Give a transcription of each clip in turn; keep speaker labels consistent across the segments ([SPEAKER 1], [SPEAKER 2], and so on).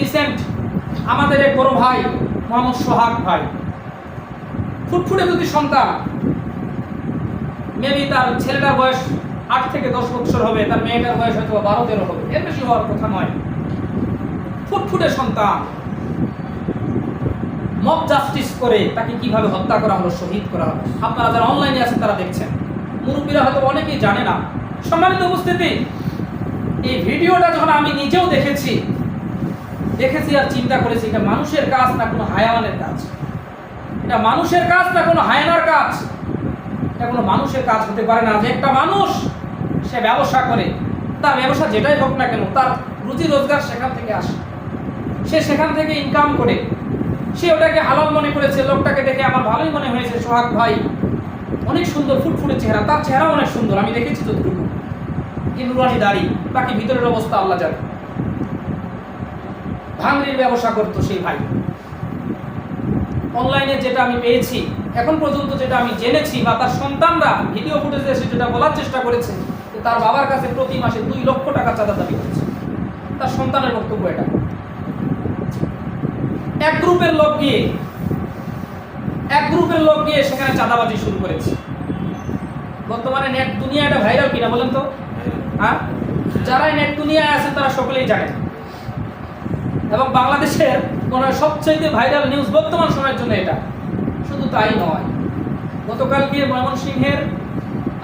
[SPEAKER 1] Recent আমাদের এক বড় ভাই, মোহাম্মদ সোহাগ ভাই। ফুটফুটে দুটি সন্তান। মেবি তার ছেলেটার বয়স আট থেকে দশ বছর হবে, তার মেয়েটার বয়স হয়তো বারো, তেরো হবে, এর বেশি হওয়ার কথা নয়। ফুটফুটে সন্তান। মব জাস্টিস করে তাকে কীভাবে হত্যা করা হলো, শহীদ করা হলো। আপনারা যারা অনলাইনে আছেন, তারা দেখছেন। মুরব্বীরা হয়তো অনেকেই জানে না। সম্মানিত উপস্থিতি, এই ভিডিওটা যখন আমি নিজেও দেখেছি দেখেছি আর চিন্তা করেছি, এটা মানুষের কাজ না কোনো হায়াওয়ানের কাজ? এটা মানুষের কাজ না কোনো হায়ানার কাজ? এটা কোনো মানুষের কাজ হতে পারে না। যে একটা মানুষ সে ব্যবসা করে, তার ব্যবসা যেটাই হোক না কেন, তার রুজি রোজগার সেখান থেকে আসে। সে সেখান থেকে ইনকাম করে। সে ওটাকে হালাল মনে করেছে, লোকটাকে দেখে আমার ভালোই মনে হয়েছে, সোহাগ ভাই। অনেক সুন্দর ফুটফুটে চেহারা, তার চেহারা অনেক সুন্দর, আমি দেখেছি যতটুকু। কি নুরানি দাড়ি, বাকি ভিতরের অবস্থা আল্লাহ জানে। ভাঙড়ির ব্যবসা করতো সেই ভাই। অনলাইনে যেটা আমি পেয়েছি, এখন পর্যন্ত যেটা আমি জেনেছি বা তার সন্তানরা ভিডিও ফুটেজে এসে যেটা বলার চেষ্টা করেছে, যে তার বাবার কাছে প্রতি মাসে দুই লক্ষ টাকা চাঁদা দাবি করেছে। তার সন্তানের বক্তব্য এটা। এক গ্রুপের লোক গিয়ে, এক গ্রুপের লোক গিয়ে সেখানে চাঁদাবাজি শুরু করেছে। বর্তমানে নেট দুনিয়া এটা ভাইরাল কিনা বলেন তো? হ্যাঁ? যারা নেট দুনিয়ায় আছেন তারা সকলেই জানেন এবং বাংলাদেশের মনে হয় সবচেয়ে ভাইরাল নিউজ বর্তমান সময়ের জন্য এটা। শুধু তাই নয়, গতকালকে ময়মনসিংহের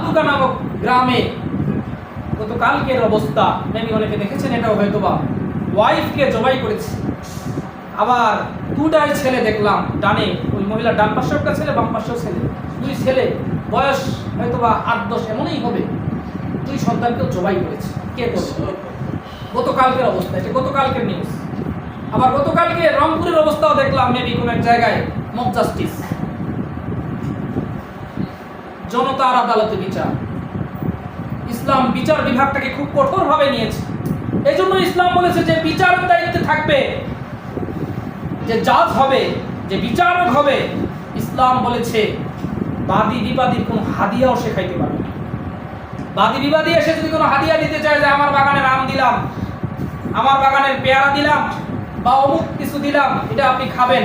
[SPEAKER 1] তুকা নামক গ্রামে গতকালকের অবস্থা মেবি অনেকে দেখেছেন এটাও হয়তো বা ওয়াইফকে জবাই করেছে। আবার দুটাই ছেলে দেখলাম ডানে, ওই মহিলার ডান পাশেও একটা ছেলে, বাম পাশেও ছেলে। দুই ছেলে বয়স হয়তো বা আট, দশ, এমনই হবে। দুই সন্তানকেও জবাই করেছে। কে করছে গতকালকের অবস্থা, এটা গতকালকের নিউজ আবার গতকালকে রংপুরের অবস্থাও দেখলাম মেবি কোনো এক জায়গায় মব জাস্টিস জনতার আদালতে বিচার। ইসলাম বিচার বিভাগটাকে খুব কঠোরভাবে নিয়েছে। এই জন্য ইসলাম বলেছে যে বিচারের দায়িত্বে থাকবে যে জাজ হবে, যে বিচারক হবে, ইসলাম বলেছে বাদী বিবাদীর কোনো হাদিয়াও সে খাইতে পারবে না। বাদী বিবাদী এসে যদি কোনো হাদিয়া দিতে চায় যে, আমার বাগানের আম দিলাম, আমার বাগানের পেয়ারা দিলাম বা অমুক কিছু দিলাম, এটা আপনি খাবেন।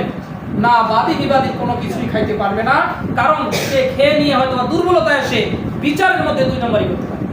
[SPEAKER 1] না, বাদী বিবাদী কোনো কিছুই খাইতে পারবে না। কারণ সে খেয়ে নিয়ে হয়তো দুর্বলতা এসে বিচারের মধ্যে দুই নম্বরই করতে পারে।